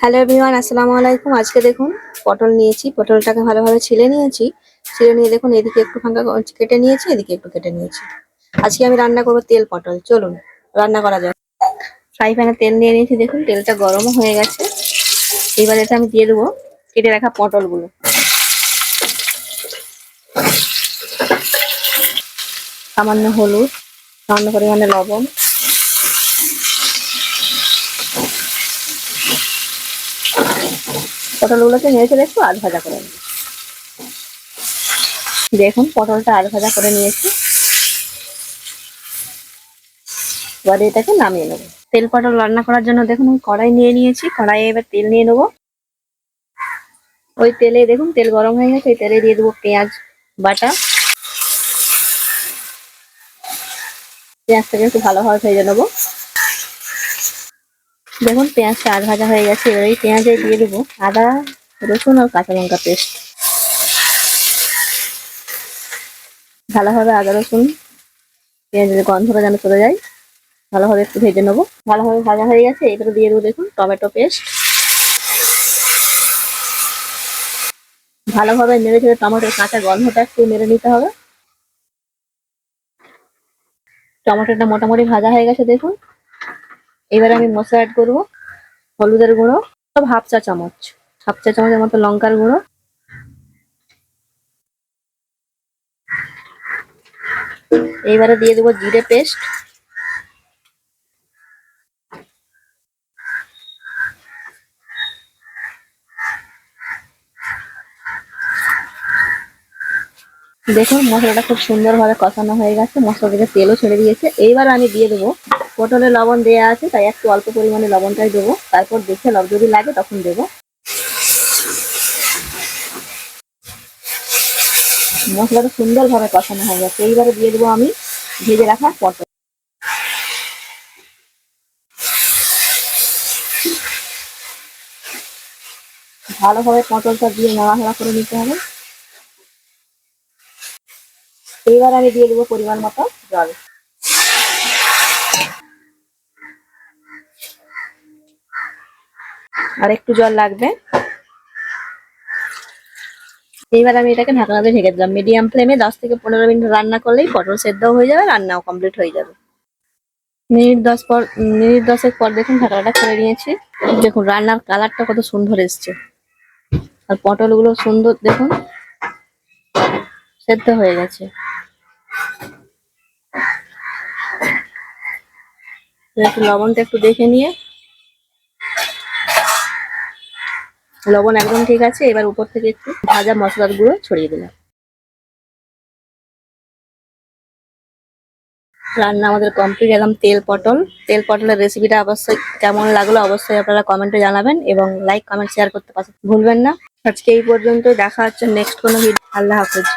Hello everyone আসসালামু আলাইকুম। আজকে দেখুন, পটল নিয়েছি। পটলটাকে ভালোভাবে ছিলে নিয়েছি। ছিলে নিয়ে দেখুন, এদিকে একটু ফাঁকা কেটে নিয়েছি, এদিকে একটু কেটে নিয়েছি। আজকে আমি রান্না করব তেল পটল। চলুন, রান্না করা যাক। ফ্রাই প্যানে তেল নিয়ে নিয়েছি, দেখুন, তেলটা গরমও হয়ে গেছে। এবার এটা আমি দিয়ে দেবো কেটে রাখা পটলগুলো। সামান্য হলুদ, সামান্য পরিমাণে লবণ। পটলগুলোকে নেড়ে চেড়ে একটু আধ ভাজা করে নেব দেখুন, পটলটা আধ ভাজা করে নিয়েছি। এবারে এটাকে নামিয়ে নেব। তেল পটল রান্না করার জন্য দেখুন, আমি কড়াই নিয়ে নিয়েছি। কড়াইয়ে এবার তেল নিয়ে নেব। ওই তেলে দেখুন, তেল গরম হয়ে গেছে। ওই তেলে দিয়ে দেবো পেঁয়াজ, বাটা। পেঁয়াজটাকে একটু ভালোভাবে ভেজে নেব। দেখুন পেঁয়াজটা আধ ভাজা হয়ে গেছে, এবার এই পেঁয়াজে দিয়ে দেবো আদা, রসুন আর কাঁচা লঙ্কা পেস্ট। ভালোভাবে আদা, রসুন, পেঁয়াজের গন্ধটা যেন চলে যায়, ভালোভাবে একটু ভেজে নেব। ভালোভাবে ভাজা হয়ে গেছে, এবারে দিয়ে দেবো দেখুন, টমেটো পেস্ট। ভালোভাবে নেড়ে ছেড়ে টমেটোর কাঁচা গন্ধটা একটু নেড়ে নিতে হবে। টমেটোটা মোটামুটি ভাজা হয়ে গেছে, দেখুন। এবারে আমি মশলা অ্যাড করব, হলুদের গুঁড়ো, সব হাফ চা চামচ হাফ চা চামচের মতো লঙ্কার গুঁড়ো। এইবারে দিয়ে দেবো জিরে পেস্ট। দেখুন মশলাটা খুব সুন্দরভাবে কষানো হয়ে গেছে মশলা থেকে তেলও ছেড়ে দিয়েছে। এইবার আমি দিয়ে দেবো পটলে লবণ দেওয়া আছে, তাই একটু অল্প পরিমাণে লবণটাই দেবো। তারপর দেখে লব, যদি লাগে তখন দেবো। মশলাটা সুন্দরভাবে কষানো হয়ে গেছে। এইবারে দিয়ে দেবো আমি ভেজে রাখা পটল। ভালোভাবে পটলটা দিয়ে নাড়াচাড়া করে নিতে হবে। এইবার আমি দিয়ে দেবো পরিমাণ মতো জল। আর একটু জল লাগবে। এইবার আমি এটাকে ঢাকনা দিয়ে ঢেকে দিলাম। মিডিয়াম ফ্লেমে দশ থেকে পনেরো মিনিট রান্না করলেই পটল সেদ্ধ হয়ে যাবে, রান্নাও কমপ্লিট হয়ে যাবে। মিনিট দশ পর, মিনিট দশেক পর দেখুন ঢাকনাটা খুলে নিয়েছি। দেখুন রান্নার কালারটা কত সুন্দর এসছে। আর পটলগুলো সুন্দর, দেখুন, সেদ্ধ হয়ে গেছে। একটু লবণটা একটু দেখে নিয়ে লবণ একদম ঠিক আছে, এবার উপর থেকে একটু ভাজা মশলার গুঁড়ো ছড়িয়ে দিলাম। রান্না আমাদের কমপ্লিট একদম তেল পটল। তেল পটলের রেসিপিটা অবশ্যই কেমন লাগল অবশ্যই আপনারা কমেন্টে জানাবেন এবং লাইক কমেন্ট শেয়ার করতে পারছেন ভুলবেন না। আজকে এই পর্যন্ত দেখা হচ্ছে নেক্সট কোনো ভিডিও আল্লাহ হাফেজ।